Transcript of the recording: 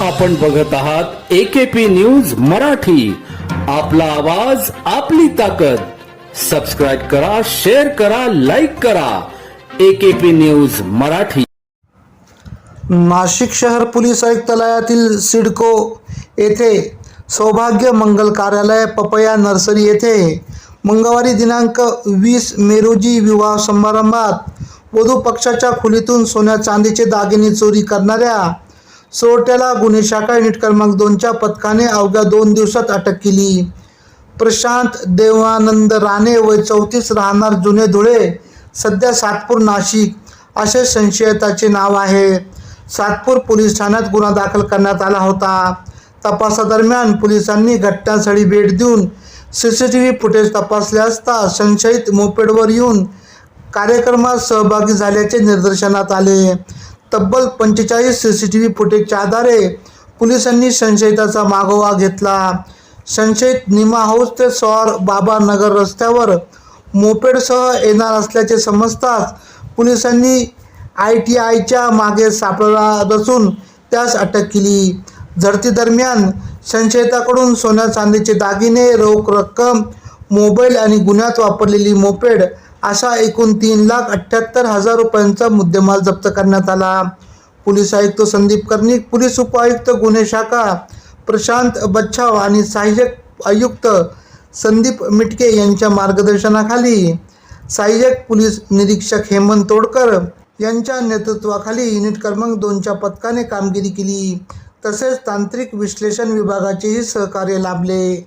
आपण बघत आहात एकेपी न्यूज मराठी. आपला आवाज आपली ताकद. सबस्क्राईब करा शेअर करा लाईक करा. AKP news Marathi. नाशिक शहर पोलीस आयुक्तालयातील सिडको येथे सौभाग्य मंगल कार्यालय पपया नर्सरी येथे मंगळवारी दिनांक वीस मे रोजी विवाह समारंभात वधू पक्षाच्या खोलीतून सोन्या चांदीचे दागिने चोरी करणाऱ्या चोरट्याला गुन्हे शाखा युनिट क्रमांक दोनच्या पथकाने अवघ्या दोन दिवसात अटक केली. प्रशांत देवानंद राणे वय चौतीस राहणार जुने धुळे सध्या सातपूर नाशिक असे संशयिताचे नाव आहे. सातपूर पोलीस ठाण्यात गुन्हा दाखल करण्यात आला होता. तपासादरम्यान पोलिसांनी घटनास्थळी भेट देऊन C C T V footage तपासले असता संशयित मोपेडवर येऊन कार्यक्रमात सहभागी झाल्याचे निदर्शनात आले. तब्बल पंचेचाळीस सी सी टी व्ही फुटेजच्या आधारे पोलिसांनी संशयिताचा मागोवा घेतला. संशयित निमा हाऊस ते सौर बाबा नगर रस्त्यावर मोपेडसह येणार असल्याचे समजताच पोलिसांनी आय टी आयच्या मागे सापडला असून त्यास अटक केली. झडतीदरम्यान संशयिताकडून सोन्या चांदीचे दागिने रोख रक्कम मोबाईल आणि गुन्ह्यात वापरलेली मोपेड अशा एकूण तीन लाख अठ्ठ्याहत्तर हजार रुपयांचा मुद्देमाल जप्त करण्यात आला. पोलीस आयुक्त संदीप कर्णिक पोलीस उपायुक्त गुन्हे शाखा प्रशांत बच्छाव आणि सहाय्यक आयुक्त संदीप मिटके यांच्या मार्गदर्शनाखाली सहाय्यक पोलीस निरीक्षक हेमंत तोडकर यांच्या नेतृत्वाखाली युनिट क्रमांक दोनच्या पथकाने कामगिरी केली. तसेच तांत्रिक विश्लेषण विभागाचेही सहकार्य लाभले.